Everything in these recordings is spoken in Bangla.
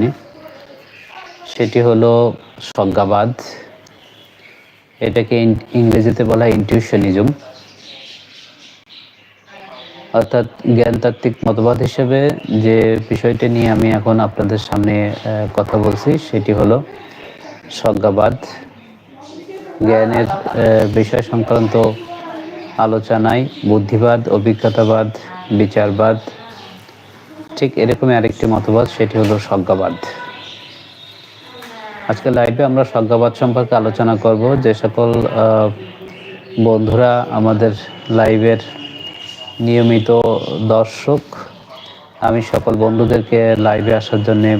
জন্য। সেটি হলো সজ্ঞাবাদ এটাকে ইংরেজিতে বলা হয় ইনটিউশনিজম অর্থাৎ জ্ঞানতাত্ত্বিক মতবাদ হিসেবে যে বিষয়টি নিয়ে আমি এখন আপনাদের সামনে কথা বলছি, সেটি হলো সজ্ঞাবাদ জ্ঞানের বিষয় সংক্রান্ত আলোচনায় বুদ্ধিবাদ, অভিজ্ঞতাবাদ, বিচারবাদ ঠিক এরকমই আরেকটি মতবাদ, সেটি হলো সজ্ঞাবাদ আজকে লাইভে আমরা সজ্ঞাবাদ সম্পর্কে আলোচনা করব। যে সকল বন্ধুরা আমাদের লাইভের নিয়মিত দর্শক, আমি সকল বন্ধুদেরকে লাইভে আসার জন্যে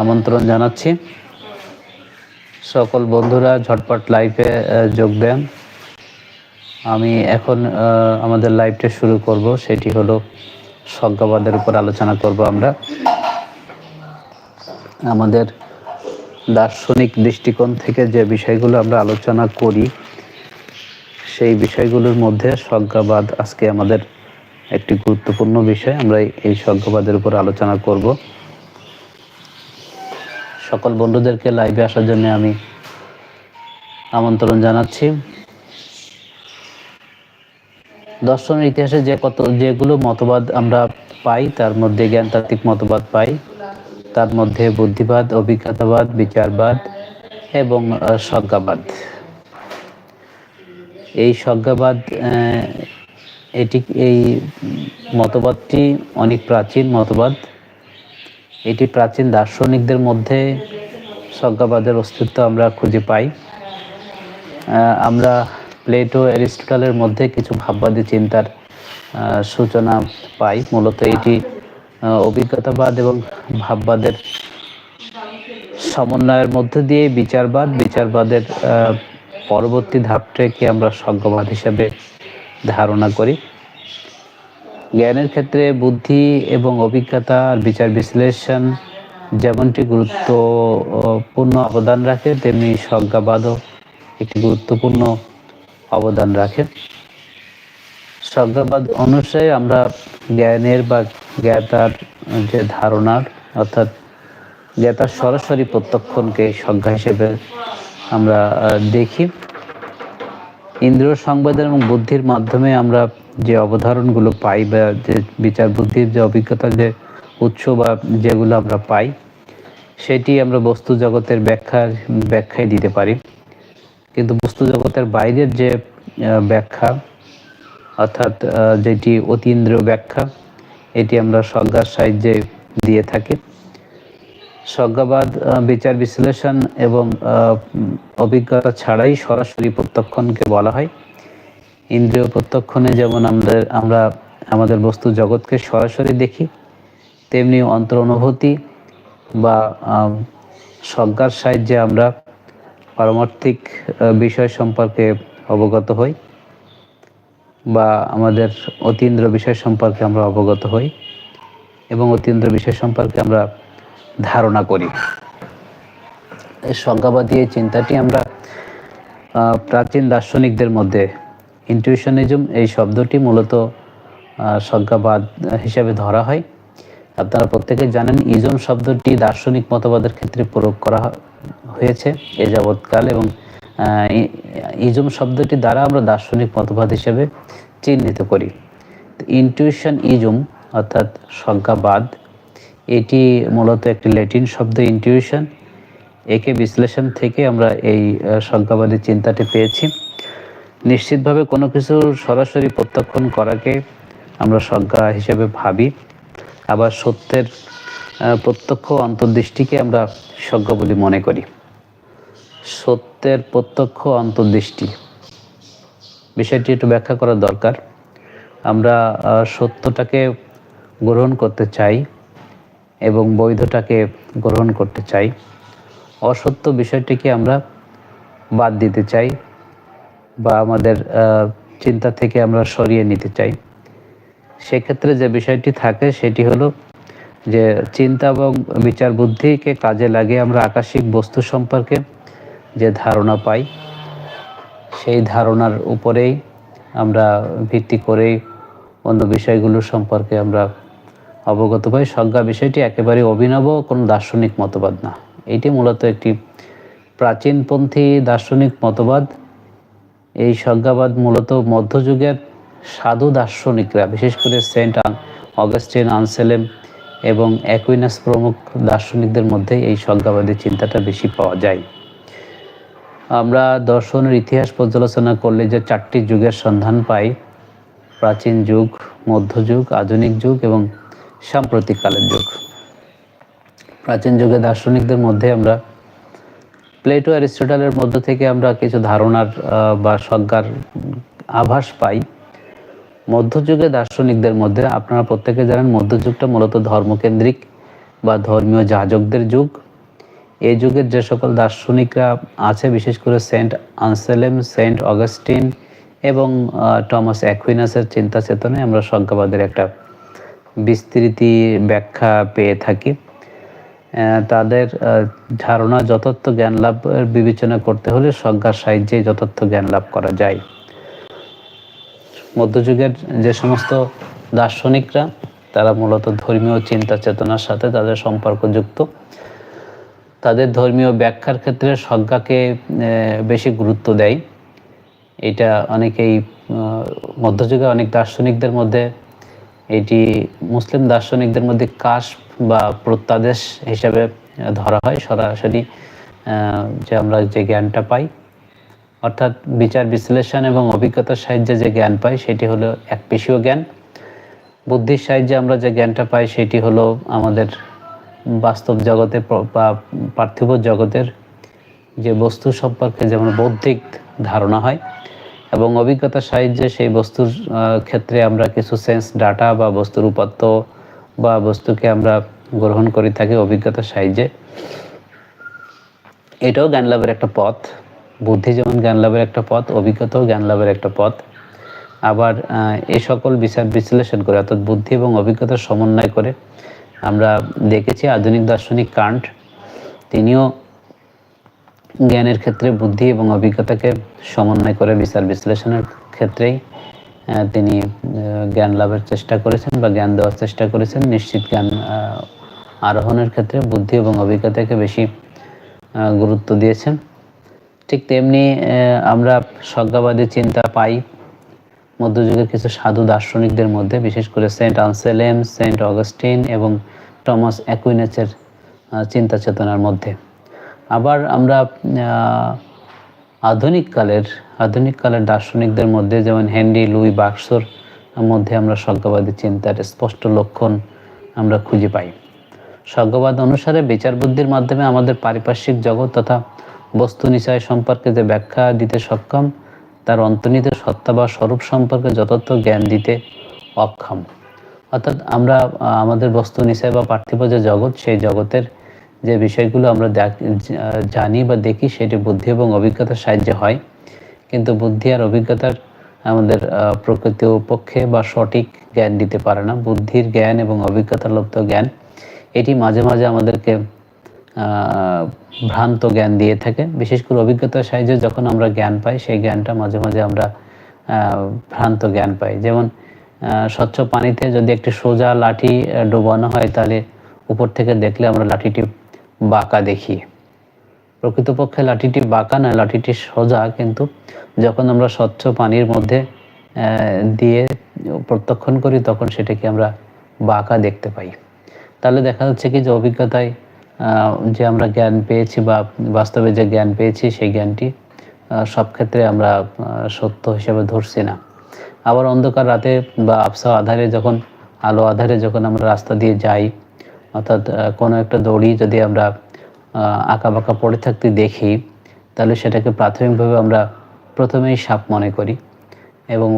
আমন্ত্রণ জানাচ্ছি। সকল বন্ধুরা ঝটপট লাইভে যোগ দেন। আমি এখন আমাদের লাইভটা শুরু করব। সেটি হলো সজ্ঞাবাদের উপর আলোচনা করব আমরা। আমাদের দার্শনিক দৃষ্টিকোণ থেকে যে বিষয়গুলো আমরা আলোচনা করি, সেই বিষয়গুলোর মধ্যে সজ্ঞাবাদ আজকে আমাদের একটি গুরুত্বপূর্ণ বিষয়। আমরা এই সজ্ঞাবাদের উপর আলোচনা করব। সকল বন্ধুদেরকে লাইভে আসার জন্য আমি আমন্ত্রণ জানাচ্ছি। দর্শনের ইতিহাসে যে কত, যেগুলো মতবাদ আমরা পাই, তার মধ্যে জ্ঞানতাত্ত্বিক মতবাদ পাই। তার মধ্যে বুদ্ধিবাদ, অভিজ্ঞতাবাদ, বিচারবাদ এবং সজ্ঞাবাদ এই সজ্ঞাবাদ এটি, এই মতবাদটি অনেক প্রাচীন মতবাদ। এটি প্রাচীন দার্শনিকদের মধ্যে সজ্ঞাবাদের অস্তিত্ব আমরা খুঁজে পাই। আমরা প্লেটো অ্যারিস্টটলের মধ্যে কিছু ভাববাদী চিন্তার সূচনা পাই। মূলত এটি অভিজ্ঞতাবাদ এবং ভাববাদের সমন্বয়ের মধ্যে দিয়ে বিচারবাদ। বিচারবাদের পরবর্তী ধাপটাকে আমরা সজ্ঞবাদ হিসাবে ধারণা করি। জ্ঞানের ক্ষেত্রে বুদ্ধি এবং অভিজ্ঞতা আর বিচার বিশ্লেষণ যেমনটি গুরুত্বপূর্ণ অবদান রাখে, তেমনি সজ্ঞাবাদও একটি গুরুত্বপূর্ণ অবদান রাখে সজ্ঞাবাদ অনুসারে আমরা জ্ঞানের বা জ্ঞাতার যে ধারণার, অর্থাৎ জ্ঞাতার সরাসরি প্রত্যক্ষণকে সংজ্ঞা হিসেবে আমরা দেখি। ইন্দ্রিয় সংবেদন এবং বুদ্ধির মাধ্যমে আমরা যে অবধারণগুলো পাই বা যে বিচার বুদ্ধির যে অভিজ্ঞতা যে উৎস বা যেগুলো আমরা পাই, সেটি আমরা বস্তু জগতের ব্যাখ্যার, ব্যাখ্যায় দিতে পারি। কিন্তু বস্তু জগতের বাইরের যে ব্যাখ্যা, অর্থাৎ যেটি অতীন্দ্রিয় ব্যাখ্যা, এটি আমরা সজ্ঞার সাহায্যে দিয়ে থাকি। সজ্ঞাবাদ বিচার বিশ্লেষণ এবং অভিজ্ঞতা ছাড়াই সরাসরি প্রত্যক্ষণকে বলা হয়। ইন্দ্রিয় প্রত্যক্ষণে যেমন আমাদের, আমরা আমাদের বস্তু জগৎকে সরাসরি দেখি, তেমনি অন্তর অনুভূতি বা সজ্ঞার সাহায্যে আমরা পারমার্থিক বিষয় সম্পর্কে অবগত হই বা আমাদের অতীন্দ্র বিষয় সম্পর্কে আমরা অবগত হই এবং অতীন্দ্র বিষয় সম্পর্কে আমরা ধারণা করি। সংজ্ঞাবাদী এই চিন্তাটি আমরা প্রাচীন দার্শনিকদের মধ্যে ইনটিউশনিজম এই শব্দটি মূলত সংজ্ঞাবাদ হিসাবে ধরা হয়। আপনারা প্রত্যেকে জানেন ইজম শব্দটি দার্শনিক মতবাদের ক্ষেত্রে প্রয়োগ করা হয়েছে এ যাবৎকাল এবং ইজম শব্দটি দ্বারা আমরা দার্শনিক মতবাদ হিসেবে চিহ্নিত করি। ইনটিউশন ইজম, অর্থাৎ সংজ্ঞাবাদ এটি মূলত একটি ল্যাটিন শব্দ ইনটিউশন একে বিশ্লেষণ থেকে আমরা এই সংখ্যাবাদী চিন্তাটি পেয়েছি। নিশ্চিতভাবে কোনো কিছুর সরাসরি প্রত্যক্ষণ করাকে আমরা সংজ্ঞা হিসেবে ভাবি। আবার সত্যের প্রত্যক্ষ অন্তর্দৃষ্টিকে আমরা সজ্ঞা বলে মনে করি। সত্যের প্রত্যক্ষ অন্তর্দৃষ্টি। বিষয়টি একটু ব্যাখ্যা করা দরকার। আমরা সত্যটাকে গ্রহণ করতে চাই এবং বৈধটাকে গ্রহণ করতে চাই। অসত্য বিষয়টিকে আমরা বাদ দিতে চাই বা আমাদের চিন্তা থেকে আমরা সরিয়ে নিতে চাই। সেক্ষেত্রে যে বিষয়টি থাকে সেটি হলো যে চিন্তা এবং বিচার বুদ্ধিকে কাজে লাগিয়ে আমরা আকাশিক বস্তু সম্পর্কে যে ধারণা পাই, সেই ধারণার উপরেই আমরা ভিত্তি করেই অন্য বিষয়গুলো সম্পর্কে আমরা অবগত পাই। সজ্ঞা বিষয়টি একেবারে অভিনব, কোনো দার্শনিক মতবাদ না। এটি মূলত একটি প্রাচীনপন্থী দার্শনিক মতবাদ। এই সজ্ঞাবাদ মূলত মধ্যযুগের সাধু দার্শনিকরা, বিশেষ করে সেন্ট অগাস্টিন আনসেলেম এবং অ্যাকুইনাস প্রমুখ দার্শনিকদের মধ্যে এই সজ্ঞাবাদী চিন্তাটা বেশি পাওয়া যায়। আমরা দর্শনের ইতিহাস পর্যালোচনা করলে যে চারটি যুগের সন্ধান পাই, প্রাচীন যুগ মধ্যযুগ আধুনিক যুগ এবং সাম্প্রতিককালের যুগ। প্রাচীন যুগে দার্শনিকদের মধ্যে আমরা প্লেটো অ্যারিস্টটলের মধ্য থেকে আমরা কিছু ধারণার বা সজ্ঞার আভাস পাই। মধ্যযুগে দার্শনিকদের মধ্যে আপনারা প্রত্যেকে জানেন মধ্যযুগটা মূলত ধর্মকেন্দ্রিক বা ধর্মীয় যাজকদের যুগ। এই যুগের যে সকল দার্শনিকরা আছে, বিশেষ করে সেন্ট আনসেলেম, সেন্ট অগাস্টিন এবং টমাস অ্যাকুইনাসের চিন্তা চেতনায় আমরা সজ্ঞাবাদের একটা বিস্তৃতি ব্যাখ্যা পেয়ে থাকি। তাদের ধারণা যথার্থ জ্ঞান লাভের বিবেচনা করতে হলে সজ্ঞার সাহায্যে যথার্থ জ্ঞান লাভ করা যায়। মধ্যযুগের যে সমস্ত দার্শনিকরা, তারা মূলত ধর্মীয় চিন্তা চেতনার সাথে তাদের সম্পর্কযুক্ত তাদের ধর্মীয় ব্যাখ্যার ক্ষেত্রে সজ্ঞাকে বেশি গুরুত্ব দেয়। এটা অনেকেই মধ্যযুগে অনেক দার্শনিকদের মধ্যে, এটি মুসলিম দার্শনিকদের মধ্যে কাশ বা প্রত্যাদেশ হিসাবে ধরা হয় সরাসরি যে আমরা যে জ্ঞানটা পাই। অর্থাৎ বিচার, বিশ্লেষণ এবং অভিজ্ঞতার সাহায্যে যে জ্ঞান পাই, সেটি হলো এক পেশীয় জ্ঞান। বুদ্ধির সাহায্যে আমরা যে জ্ঞানটা পাই, সেটি হলো আমাদের বাস্তব জগতে বা পার্থিব জগতের যে বস্তু সম্পর্কে যেমন বৌদ্ধিক ধারণা হয় এবং অভিজ্ঞতার সাহায্যে সেই বস্তুর ক্ষেত্রে আমরা কিছু সেন্স ডাটা বা বস্তুর উপাত্ত বা বস্তুকে আমরা গ্রহণ করে থাকি অভিজ্ঞতার সাহায্যে। এটাও জ্ঞান লাভের একটা পথ। বুদ্ধি যেমন জ্ঞান লাভের একটা পথ, অভিজ্ঞতাও জ্ঞান লাভের একটা পথ। আবার এই সকল বিচার বিশ্লেষণ করে, অর্থাৎ বুদ্ধি এবং অভিজ্ঞতার সমন্বয় করে আমরা দেখেছি আধুনিক দার্শনিক কান্ট। তিনিও জ্ঞানের ক্ষেত্রে বুদ্ধি এবং অভিজ্ঞতাকে সমন্বয় করে বিচার বিশ্লেষণের ক্ষেত্রেই তিনি জ্ঞান লাভের চেষ্টা করেছেন বা জ্ঞান দেওয়ার চেষ্টা করেছেন। নিশ্চিত জ্ঞান আরোহণের ক্ষেত্রে বুদ্ধি এবং অভিজ্ঞতাকে বেশি গুরুত্ব দিয়েছেন। ঠিক তেমনি আমরা সজ্ঞাবাদী চিন্তা পাই। মধ্যযুগের কিছু সাধু দার্শনিকদের মধ্যে, বিশেষ করে সেন্ট আনসেলেম, সেন্ট অগাস্টিন এবং টমাস অ্যাকুইনেসের চিন্তা চেতনার মধ্যে। আবার আমরা আধুনিক কালের আধুনিক কালের দার্শনিকদের মধ্যে, যেমন হেনরি লুই বাক্সর মধ্যে আমরা সজ্ঞাবাদী চিন্তার স্পষ্ট লক্ষণ আমরা খুঁজে পাই। সজ্ঞাবাদ অনুসারে বিচার বুদ্ধির মাধ্যমে আমাদের পারিপার্শ্বিক জগৎ তথা বস্তু নিচয় সম্পর্কে যে ব্যাখ্যা দিতে সক্ষম, তার অন্তর্নিহিত সত্তা বা স্বরূপ সম্পর্কে যথার্থ জ্ঞান দিতে অক্ষম। অর্থাৎ আমরা আমাদের বস্তু নিচয় বা পার্থিব যে জগৎ, সেই জগতের যে বিষয়গুলো আমরা জানি বা দেখি, সেটি বুদ্ধি এবং অভিজ্ঞতার সাহায্যে হয়। কিন্তু বুদ্ধি আর অভিজ্ঞতার আমাদের প্রকৃত পক্ষে বা সঠিক জ্ঞান দিতে পারে না। বুদ্ধির জ্ঞান এবং অভিজ্ঞতার লব্ধ জ্ঞান, এটি মাঝে মাঝে আমাদেরকে ভ্রান্ত জ্ঞান দিয়ে থাকে। বিশেষ করে অভিজ্ঞতার সাহায্যে যখন আমরা জ্ঞান পাই, সেই জ্ঞানটা মাঝে মাঝে আমরা ভ্রান্ত জ্ঞান পাই। যেমন স্বচ্ছ পানিতে যদি একটি সোজা লাঠি ডোবানো হয়, তাহলে উপর থেকে দেখলে আমরা লাঠিটি বাঁকা দেখি। প্রকৃতপক্ষে লাঠিটি বাঁকা নয়, লাঠিটি সোজা, কিন্তু যখন আমরা স্বচ্ছ পানির মধ্যে দিয়ে প্রত্যক্ষণ করি, তখন সেটাকে আমরা বাঁকা দেখতে পাই। তাহলে দেখা যাচ্ছে কি যে অভিজ্ঞতায় যে আমরা জ্ঞান পেয়েছি বা বাস্তবে যে জ্ঞান পেয়েছি, সেই জ্ঞানটি সব ক্ষেত্রে আমরা সত্য হিসেবে ধরছি না। আবার অন্ধকার রাতে বা আবসা আধারে যখন, আলো আধারে যখন আমরা রাস্তা দিয়ে যাই, অর্থাৎ কোনো একটা দড়ি যদি আমরা আঁকা বাঁকা পড়ে থাকতে দেখি, তাহলে সেটাকে প্রাথমিকভাবে আমরা প্রথমেই সাপ মনে করি। এবং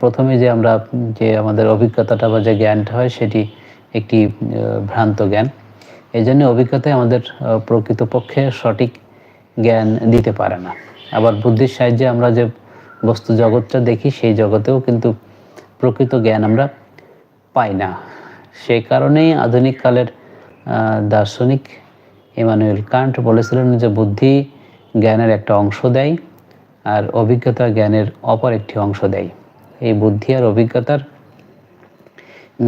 প্রথমে যে আমরা যে আমাদের অভিজ্ঞতাটা বা যে জ্ঞানটা হয়, সেটি একটি ভ্রান্ত জ্ঞান। এই জন্য অভিজ্ঞতায় আমাদের প্রকৃতপক্ষে সঠিক জ্ঞান দিতে পারে না। আবার বুদ্ধির সাহায্যে আমরা যে বস্তু জগৎটা দেখি, সেই জগতেও কিন্তু প্রকৃত জ্ঞান আমরা পাই না। সেই কারণেই আধুনিক কালের দার্শনিক ইমানুয়েল কান্ট বলেছিলেন যে বুদ্ধি জ্ঞানের একটা অংশ দেয় আর অভিজ্ঞতা জ্ঞানের অপর একটি অংশ দেয়। এই বুদ্ধি আর অভিজ্ঞতার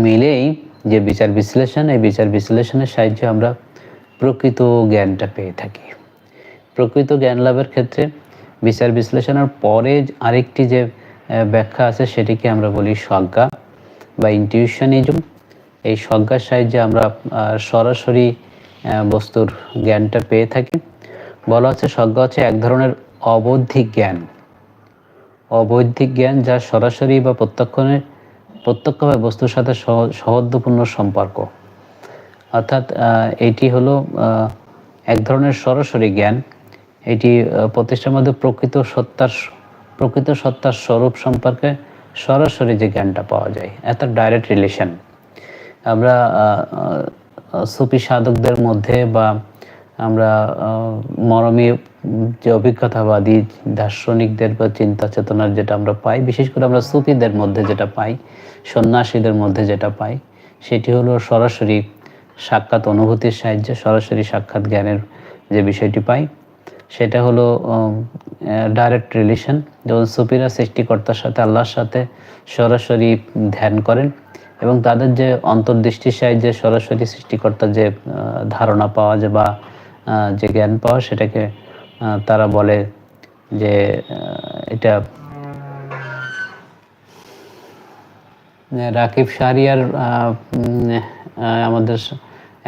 মিলেই যে বিচার বিশ্লেষণ, এই বিচার বিশ্লেষণের সাহায্যে আমরা প্রকৃত জ্ঞানটা পেয়ে থাকি। প্রকৃত জ্ঞান লাভের ক্ষেত্রে বিচার বিশ্লেষণের পরে আরেকটি যে ব্যাখ্যা আছে সেটিকে আমরা বলি সজ্ঞা বা ইনটিউশনিজম এই সজ্ঞার সাহায্যে আমরা সরাসরি বস্তুর জ্ঞানটা পেয়ে থাকি। বলা হচ্ছে সজ্ঞা হচ্ছে এক ধরনের অবৌদ্ধিক জ্ঞান। অবৈধিক জ্ঞান যা সরাসরি বা প্রত্যক্ষণে প্রত্যক্ষভাবে বস্তুর সাথে সহদ্যপূর্ণ সম্পর্ক। অর্থাৎ এটি হলো এক ধরনের সরাসরি জ্ঞান। এটি প্রতিষ্ঠার মধ্যে প্রকৃত সত্তার প্রকৃত সত্তার স্বরূপ সম্পর্কে সরাসরি যে জ্ঞানটা পাওয়া যায়, এত ডাইরেক্ট রিলেশন আমরা সুফি সাধকদের মধ্যে বা আমরা মরমী যে অভিজ্ঞতাবাদী, দার্শনিকদের বা চিন্তা চেতনার যেটা আমরা পাই, বিশেষ করে আমরা সুফিদের মধ্যে যেটা পাই, সন্ন্যাসীদের মধ্যে যেটা পাই, সেটি হলো সরাসরি সাক্ষাৎ অনুভূতির সাহায্যে, সরাসরি সাক্ষাৎ জ্ঞানের যে বিষয়টি পাই, সেটা হলো ডাইরেক্ট রিলেশন যেমন সুফিরা সৃষ্টিকর্তার সাথে, আল্লাহর সাথে সরাসরি ধ্যান করেন এবং তাদের যে অন্তর্দৃষ্টির সাহায্যে সরাসরি সৃষ্টিকর্তার যে ধারণা পাওয়া যায় বা যে জ্ঞান পাওয়া, সেটাকে তারা বলে যে এটা রাকিব শাহরিয়ার আমাদের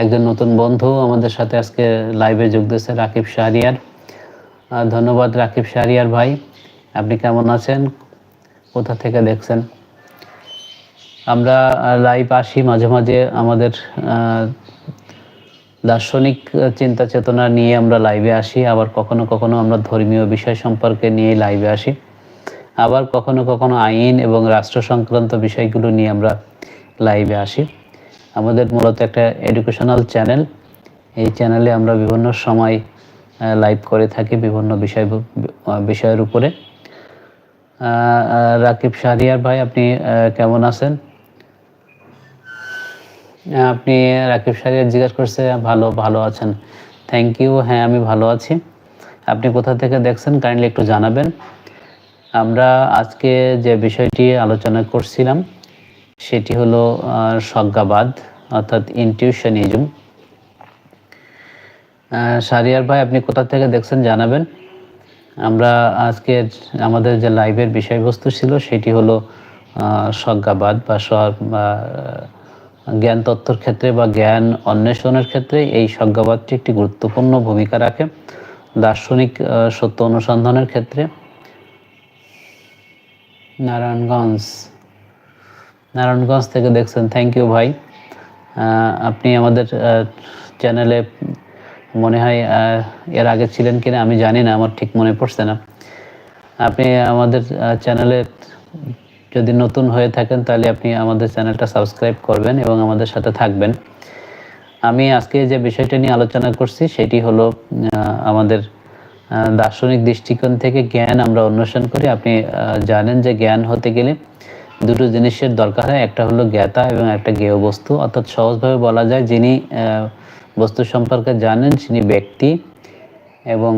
একজন নতুন বন্ধু আমাদের সাথে আজকে লাইভে যোগ দিয়েছে, রাকিব শাহরিয়ার ধন্যবাদ রাকিব শাহরিয়ার ভাই। আপনি কেমন আছেন? কোথা থেকে দেখছেন? আমরা লাইভ আসি মাঝে মাঝে আমাদের দার্শনিক চিন্তা চেতনা নিয়ে আমরা লাইভে আসি, আবার কখনো কখনো আমরা ধর্মীয় বিষয় সম্পর্কে নিয়ে লাইভে আসি। আবার কখনো কখনো আইন এবং রাষ্ট্র সংক্রান্ত বিষয়গুলো নিয়ে আমরা লাইভে আসি। আমাদের মূলত একটা এডুকেশনাল চ্যানেল এই চ্যানেলে আমরা বিভিন্ন সময় লাইভ করে থাকি বিভিন্ন বিষয় বিষয়ের উপরে। রাকিব শাহরিয়ার ভাই, আপনি কেমন আছেন? আপনি রাকিব সারিয়ার জিজ্ঞাসা করছে, ভালো ভালো আছেন? থ্যাংক ইউ হ্যাঁ আমি ভালো আছি। আপনি কোথা থেকে দেখছেন কাইন্ডলি একটু জানাবেন। আমরা আজকে যে বিষয়টি আলোচনা করছিলাম, সেটি হলো সজ্ঞাবাদ অর্থাৎ ইনটিউশনিজম সারিয়ার ভাই, আপনি কোথা থেকে দেখছেন জানাবেন। আমরা আজকে আমাদের যে লাইভের বিষয়বস্তু ছিল, সেটি হলো সজ্ঞাবাদ বা জ্ঞান তত্ত্বর ক্ষেত্রে বা জ্ঞান অন্বেষণের ক্ষেত্রে এই সজ্ঞাবাদটি একটি গুরুত্বপূর্ণ ভূমিকা রাখে। দার্শনিক সত্য অনুসন্ধানের ক্ষেত্রে। নারায়ণগঞ্জ। নারায়ণগঞ্জ থেকে দেখছেন। থ্যাংক ইউ ভাই। আপনি আমাদের চ্যানেলে মনে হয় এর আগে ছিলেন কিনা আমি জানি না, আমার ঠিক মনে পড়ছে না। আপনি আমাদের চ্যানেলে যদি নতুন হয়ে থাকেন, তাহলে আপনি আমাদের চ্যানেলটা সাবস্ক্রাইব করবেন এবং আমাদের সাথে থাকবেন। আমি আজকে যে বিষয়টা নিয়ে আলোচনা করছি, সেটি হলো আমাদের দার্শনিক দৃষ্টিকোণ থেকে জ্ঞান আমরা অন্বেষণ করি। আপনি জানেন যে জ্ঞান হতে গেলে দুটো জিনিসের দরকার হয়। একটা হলো জ্ঞাতা এবং একটা জ্ঞেয় বস্তু। অর্থাৎ সহজভাবে বলা যায়, যিনি বস্তু সম্পর্কে জানেন তিনি ব্যক্তি এবং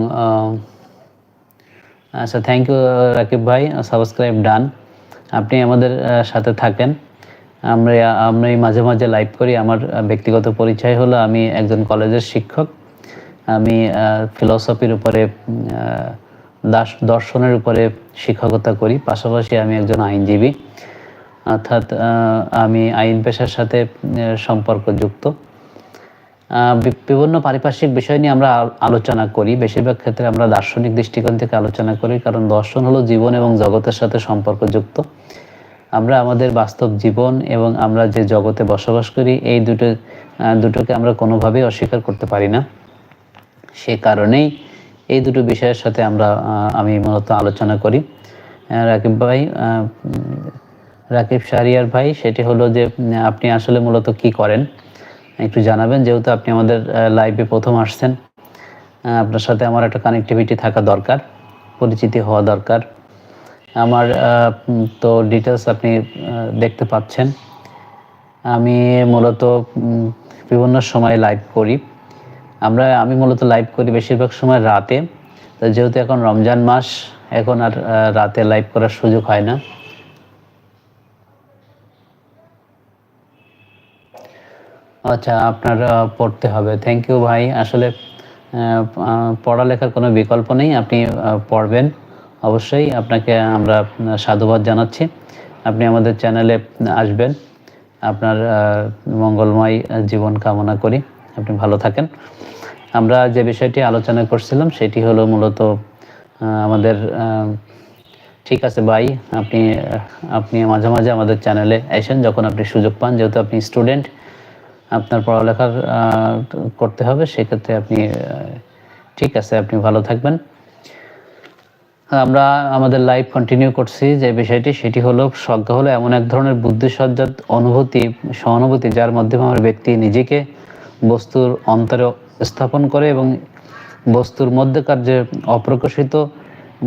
আচ্ছা থ্যাংক ইউ রাকিব ভাই সাবস্ক্রাইব ডান আপনি আমাদের সাথে থাকেন। আমরা আমরা মাঝে মাঝে লাইভ করি। আমার ব্যক্তিগত পরিচয় হলো আমি একজন কলেজের শিক্ষক। আমি ফিলসফির উপরে দাস, দর্শনের উপরে শিক্ষকতা করি। পাশাপাশি আমি একজন আইনজীবী। অর্থাৎ আমি আইন পেশার সাথে সম্পর্কযুক্ত। বিভিন্ন পারিপার্শ্বিক বিষয় নিয়ে আমরা আলোচনা করি। বেশিরভাগ ক্ষেত্রে আমরা দার্শনিক দৃষ্টিকোণ থেকে আলোচনা করি, কারণ দর্শন হলো জীবন এবং জগতের সাথে সম্পর্কযুক্ত। আমরা আমাদের বাস্তব জীবন এবং আমরা যে জগতে বসবাস করি, এই দুটো দুটোকে আমরা কোনোভাবেই অস্বীকার করতে পারি না। সে কারণেই এই দুটো বিষয়ের সাথে আমরা আমি মূলত আলোচনা করি। রাকিব ভাই রাকিব শাহরিয়ার ভাই, সেটি হলো যে, আপনি আসলে মূলত কি করেন? একটু জানাবেন, যেহেতু আপনি আমাদের লাইভে প্রথম আসছেন আপনার সাথে আমার একটা কানেক্টিভিটি থাকা দরকার, পরিচিতি হওয়া দরকার। আমার তো ডিটেলস আপনি দেখতে পাচ্ছেন। আমি মূলত বিভিন্ন সময় লাইভ করি। আমরা, আমি মূলত লাইভ করি বেশিরভাগ সময় রাতে। তো যেহেতু এখন রমজান মাস, এখন আর রাতে লাইভ করার সুযোগ হয় না। আচ্ছা আপনার পড়তে হবে। থ্যাংক ইউ ভাই। আসলে পড়ালেখার কোনো বিকল্প নেই। আপনি পড়বেন। অবশ্যই আপনাকে আমরা সাধুবাদ জানাচ্ছি। আপনি আমাদের চ্যানেলে আসবেন। আপনার মঙ্গলময় জীবন কামনা করি। আপনি ভালো থাকেন। আমরা যে বিষয়টি আলোচনা করছিলাম, সেটি হলো মূলত আমাদের ঠিক আছে ভাই, আপনি আপনি মাঝে মাঝে আমাদের চ্যানেলে আসেন। যখন আপনি সুযোগ পান, যেহেতু আপনি স্টুডেন্ট আপনার পড়ালেখার করতে হবে, সেক্ষেত্রে আপনি ঠিক আছে, আপনি ভালো থাকবেন। আমরা আমাদের লাইভ কন্টিনিউ করছি যে বিষয়টি, সেটি হলো সজ্ঞা হলো এমন এক ধরনের বুদ্ধিসজ্জাত অনুভূতি, সহানুভূতি, যার মাধ্যমে আমার ব্যক্তি নিজেকে বস্তুর অন্তরে স্থাপন করে এবং বস্তুর মধ্যেকার যে অপ্রকাশিত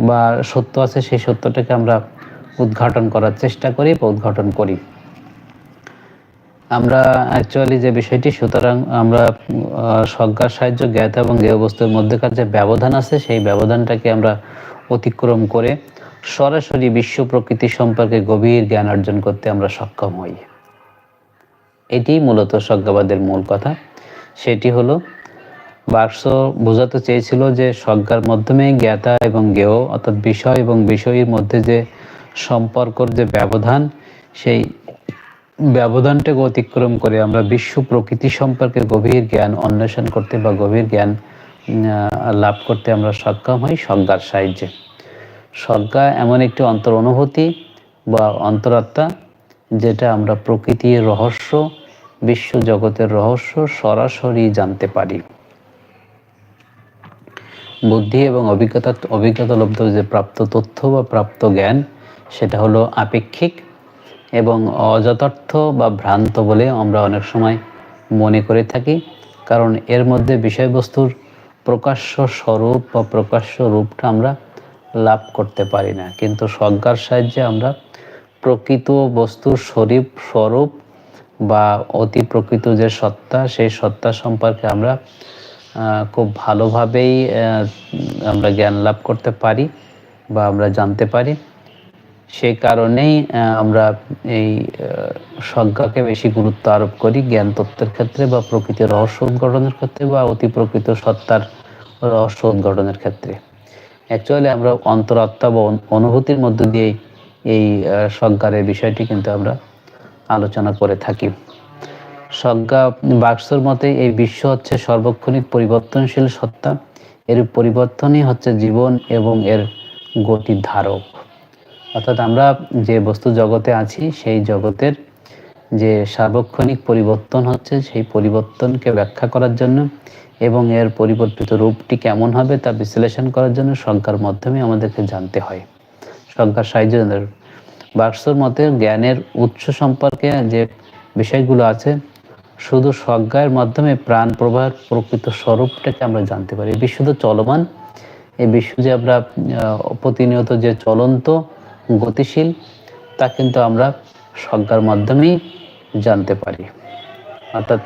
বা সত্য আছে, সেই সত্যটাকে আমরা উদ্ঘাটন করার চেষ্টা করি বা উদ্ঘাটন করি। আমরা অ্যাকচুয়ালি যে বিষয়টি, সুতরাং আমরা সজ্ঞার সাহায্য, জ্ঞাত এবং জ্ঞেয় বস্তুর মধ্যেকার যে ব্যবধান আছে, সেই ব্যবধানটাকে আমরা অতিক্রম করে সরাসরি বিশ্ব প্রকৃতি সম্পর্কে গভীর জ্ঞান অর্জন করতে আমরা সক্ষম হই। এটি মূলত সজ্ঞাবাদের মূল কথা। সেটি হলো, বাক্স বোঝাতে চেয়েছিল যে সজ্ঞার মাধ্যমে জ্ঞাতা এবং জ্ঞেয়, অর্থাৎ বিষয় এবং বিষয়ের মধ্যে যে সম্পর্কর যে ব্যবধান, সেই ব্যবধানটাকে অতিক্রম করে আমরা বিশ্ব প্রকৃতি সম্পর্কে গভীর জ্ঞান অন্বেষণ করতে বা গভীর জ্ঞান লাভ করতে আমরা সক্ষম হই সজ্ঞার সাহায্যে। সজ্ঞা এমন একটি অন্তর অনুভূতি বা অন্তরাত্মা যেটা আমরা প্রকৃতির রহস্য, বিশ্ব জগতের রহস্য সরাসরি জানতে পারি। বুদ্ধি এবং অভিজ্ঞতা অভিজ্ঞতা লব্ধ যে প্রাপ্ত তথ্য বা প্রাপ্ত জ্ঞান, সেটা হলো আপেক্ষিক এবং অযথার্থ বা ভ্রান্ত বলে আমরা অনেক সময় মনে করে থাকি, কারণ এর মধ্যে বিষয়বস্তুর প্রকাশ্য স্বরূপ বা প্রকাশ্য রূপটা আমরা লাভ করতে পারি না। কিন্তু সজ্ঞার সাহায্যে আমরা প্রকৃত বস্তুর শরীর স্বরূপ বা অতি প্রকৃত যে সত্তা, সেই সত্তা সম্পর্কে আমরা খুব ভালোভাবেই আমরা জ্ঞান লাভ করতে পারি বা আমরা জানতে পারি। সেই কারণেই আমরা এই সজ্ঞাকে বেশি গুরুত্ব আরোপ করি জ্ঞান তত্ত্বের ক্ষেত্রে বা প্রকৃতির রহস্য উদ্ঘাটনের ক্ষেত্রে বা অতি প্রকৃত সত্তার রহস্য উদ্ঘাটনের ক্ষেত্রে। অ্যাকচুয়ালি আমরা অন্তরাত্মা বা অনুভূতির মধ্য দিয়ে এই সজ্ঞার বিষয়টি কিন্তু আমরা আলোচনা করে থাকি। সজ্ঞা বাক্সর মতে এই বিশ্ব হচ্ছে সর্বক্ষণিক পরিবর্তনশীল সত্তা। এর পরিবর্তনই হচ্ছে জীবন এবং এর গতির ধারক। অর্থাৎ আমরা যে বস্তু জগতে আছি, সেই জগতের যে সার্বক্ষণিক পরিবর্তন হচ্ছে, সেই পরিবর্তনকে ব্যাখ্যা করার জন্য এবং এর পরিবর্তিত রূপটি কেমন হবে তা বিশ্লেষণ করার জন্য সংখ্যার মাধ্যমে আমাদেরকে জানতে হয়। সংখ্যার সাহায্য বাক্সর মতে জ্ঞানের উৎস সম্পর্কে যে বিষয়গুলো আছে, শুধু সজ্ঞার মাধ্যমে প্রাণ প্রবাহের প্রকৃত স্বরূপটাকে আমরা জানতে পারি। বিশ্ব তো চলমান, এই বিশ্ব যে আমরা প্রতিনিয়ত যে চলন্ত গতিশীল, তা কিন্তু আমরা সজ্ঞার মাধ্যমেই জানতে পারি। অর্থাৎ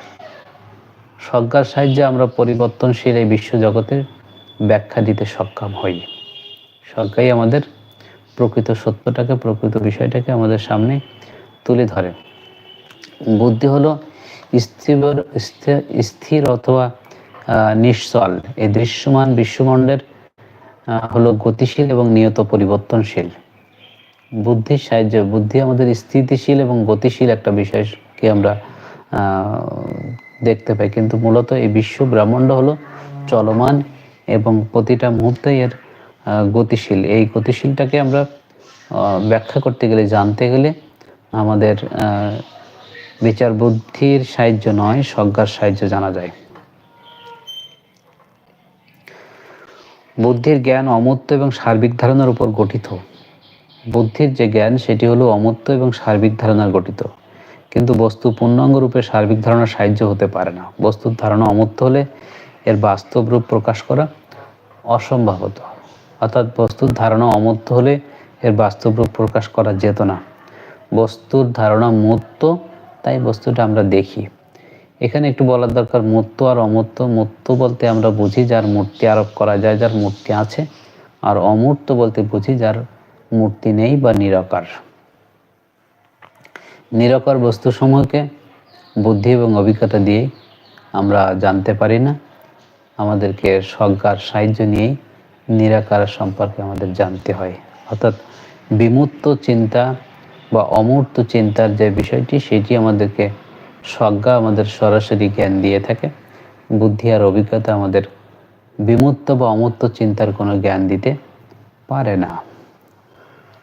সজ্ঞার সাহায্যে আমরা পরিবর্তনশীল এই বিশ্বজগতের ব্যাখ্যা দিতে সক্ষম হই। সজ্ঞাই আমাদের প্রকৃত সত্যটাকে, প্রকৃত বিষয়টাকে আমাদের সামনে তুলে ধরে। বুদ্ধি হলো স্থির স্থির- অথবা নিশ্চল এই দৃশ্যমান বিশ্বমণ্ডের হলো গতিশীল এবং নিয়ত পরিবর্তনশীল। বুদ্ধির সাহায্যে, বুদ্ধি আমাদের স্থিতিশীল এবং গতিশীল একটা বিষয়কে আমরা দেখতে পাই। কিন্তু মূলত এই বিশ্ব ব্রহ্মাণ্ড হলো চলমান এবং প্রতিটা মুহূর্তে এর গতিশীল। এই গতিশীলটাকে আমরা ব্যাখ্যা করতে গেলে, জানতে গেলে আমাদের বিচার বুদ্ধির সাহায্য নয়, সজ্ঞার সাহায্য জানা যায়। বুদ্ধির জ্ঞান অমূর্ত এবং সার্বিক ধারণার উপর গঠিত। বুদ্ধির যে জ্ঞান, সেটি হলো অমূর্ত এবং সার্বিক ধারণার গঠিত। কিন্তু বস্তু পূর্ণাঙ্গ রূপে সার্বিক ধারণার সাহায্য হতে পারে না। বস্তুর ধারণা অমূর্ত হলে এর বাস্তব রূপ প্রকাশ করা অসম্ভব হতো। অর্থাৎ বস্তুর ধারণা অমূর্ত হলে এর বাস্তব রূপ প্রকাশ করা যেত না। বস্তুর ধারণা মূর্ত তাই বস্তুটা আমরা দেখি। এখানে একটু বলার দরকার মূর্ত আর অমূর্ত মূর্ত বলতে আমরা বুঝি যার মূর্তি আরোপ করা যায়, যার মূর্তি আছে। আর অমূর্ত বলতে বুঝি যার মূর্তি নেই বা নিরাকার। নিরাকার বস্তুসমূহকে বুদ্ধি এবং অভিজ্ঞতা দিয়েই আমরা জানতে পারি না। আমাদেরকে সজ্ঞার সাহায্য নিয়েই নিরাকার সম্পর্কে আমাদের জানতে হয়। অর্থাৎ বিমূর্ত চিন্তা বা অমূর্ত চিন্তার যে বিষয়টি, সেটি আমাদেরকে সজ্ঞা আমাদের সরাসরি জ্ঞান দিয়ে থাকে। বুদ্ধি আর অভিজ্ঞতা আমাদের বিমূর্ত বা অমূর্ত চিন্তার কোনো জ্ঞান দিতে পারে না।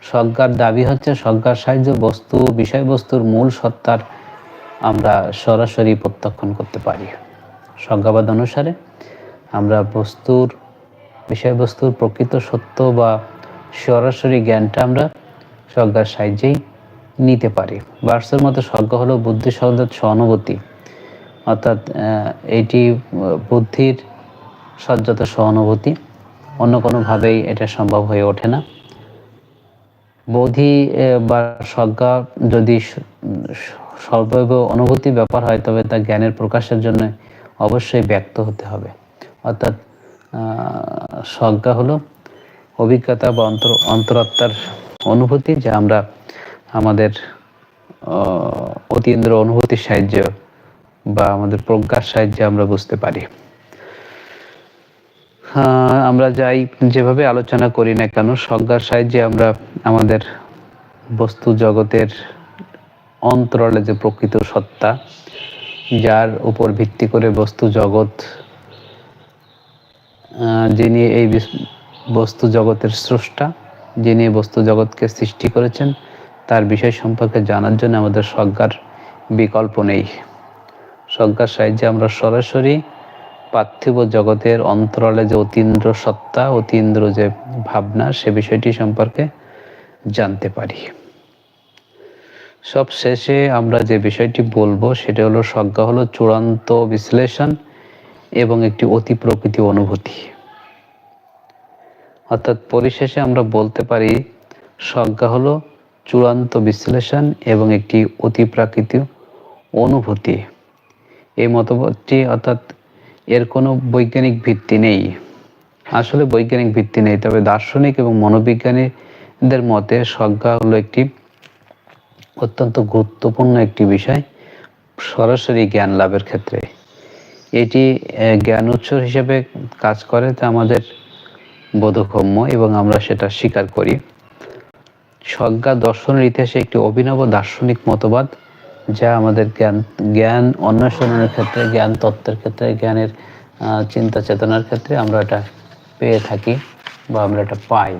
সজ্ঞার দাবি হচ্ছে সজ্ঞার সাহায্য বস্তু, বিষয়বস্তুর মূল সত্তার আমরা সরাসরি প্রত্যক্ষণ করতে পারি। সজ্ঞাবাদ অনুসারে আমরা বস্তুর, বিষয়বস্তুর প্রকৃত সত্য বা সরাসরি জ্ঞানটা আমরা সজ্ঞার সাহায্যেই নিতে পারি। বার্সের মতো সজ্ঞা হলো বুদ্ধি শব্দের সহানুভূতি, অর্থাৎ এটি বুদ্ধির সজ্জাত সহানুভূতি। অন্য কোনোভাবেই এটা সম্ভব হয়ে ওঠে না। বোধি বা সজ্ঞা যদি সর্বৈব অনুভূতি ব্যাপার হয়, তবে তা জ্ঞানের প্রকাশের জন্য অবশ্যই ব্যক্ত হতে হবে। অর্থাৎ সজ্ঞা হলো অভিজ্ঞতা বা অন্তর, অন্তরাত্মার অনুভূতি যা আমরা আমাদের অতীন্দ্র অনুভূতির সাহায্যে বা আমাদের প্রজ্ঞার সাহায্যে আমরা বুঝতে পারি। আমরা যাই, যেভাবে আলোচনা করি না কেন, সজ্ঞার সাহায্যে আমরা আমাদের বস্তু জগতের অন্তরালে যে প্রকৃত সত্তা, যার উপর ভিত্তি করে বস্তু জগৎ যিনি এই বস্তু জগতের স্রষ্টা যিনি বস্তু জগৎকে সৃষ্টি করেছেন, তার বিষয় সম্পর্কে জানার জন্য আমাদের সজ্ঞার বিকল্প নেই। সজ্ঞার সাহায্যে আমরা সরাসরি পার্থিব জগতের অন্তরালে যে অতীন্দ্র সত্তা, অতীন্দ্র যে ভাবনা, সে বিষয়টি সম্পর্কে জানতে পারি। সব শেষে আমরা যে বিষয়টি বলব, সেটা হলো সজ্ঞা হলো চূড়ান্ত বিশ্লেষণ এবং একটি অতি প্রকৃতি অনুভূতি। অর্থাৎ পরিশেষে আমরা বলতে পারি, সজ্ঞা হলো চূড়ান্ত বিশ্লেষণ এবং একটি অতি প্রাকৃতিক অনুভূতি। এই মতবাদটি অর্থাৎ এর কোনো বৈজ্ঞানিক ভিত্তি নেই। আসলে বৈজ্ঞানিক ভিত্তি নেই, তবে দার্শনিক এবং মনোবিজ্ঞানীদের মতে সজ্ঞা হলো একটি অত্যন্ত গুরুত্বপূর্ণ একটি বিষয় সরাসরি জ্ঞান লাভের ক্ষেত্রে। এটি জ্ঞান উৎস হিসেবে কাজ করে, তা আমাদের বোধগম্য এবং আমরা সেটা স্বীকার করি। সজ্ঞা দর্শনের ইতিহাসে একটি অভিনব দার্শনিক মতবাদ যা আমাদের জ্ঞান জ্ঞান অন্বেষণের ক্ষেত্রে, জ্ঞান তত্ত্বের ক্ষেত্রে, জ্ঞানের চিন্তা চেতনার ক্ষেত্রে আমরা এটা পেয়ে থাকি বা আমরা এটা পাই।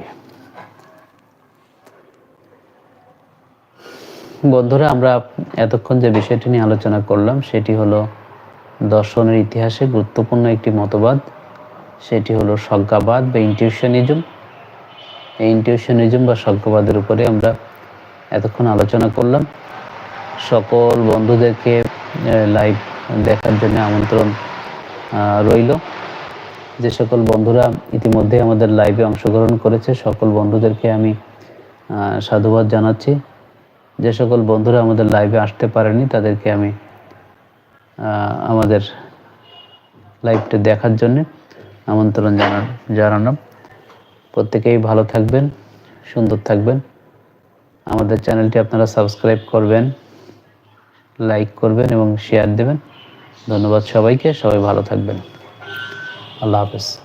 বন্ধুরা, আমরা এতক্ষণ যে বিষয়টি নিয়ে আলোচনা করলাম, সেটি হলো দর্শনের ইতিহাসে গুরুত্বপূর্ণ একটি মতবাদ। সেটি হলো সজ্ঞাবাদ বা ইনটিউশনিজম এই ইনটিউশনিজম বা সজ্ঞাবাদের উপরে আমরা এতক্ষণ আলোচনা করলাম। সকল বন্ধুদেরকে লাইভ দেখার জন্য আমন্ত্রণ রইল। যে সকল বন্ধুরা ইতিমধ্যে আমাদের লাইভে অংশগ্রহণ করেছে, সকল বন্ধুদেরকে আমি সাধুবাদ জানাচ্ছি। যে সকল বন্ধুরা আমাদের লাইভে আসতে পারেনি, তাদেরকে আমি আমাদের লাইভটা দেখার জন্য আমন্ত্রণ জানান জানালাম। প্রত্যেকেই ভালো থাকবেন, সুন্দর থাকবেন। আমাদের চ্যানেলটি আপনারা সাবস্ক্রাইব করবেন। লাইক করবেন এবং শেয়ার দেবেন। ধন্যবাদ সবাইকে সবাই ভালো থাকবেন। আল্লাহ হাফেজ।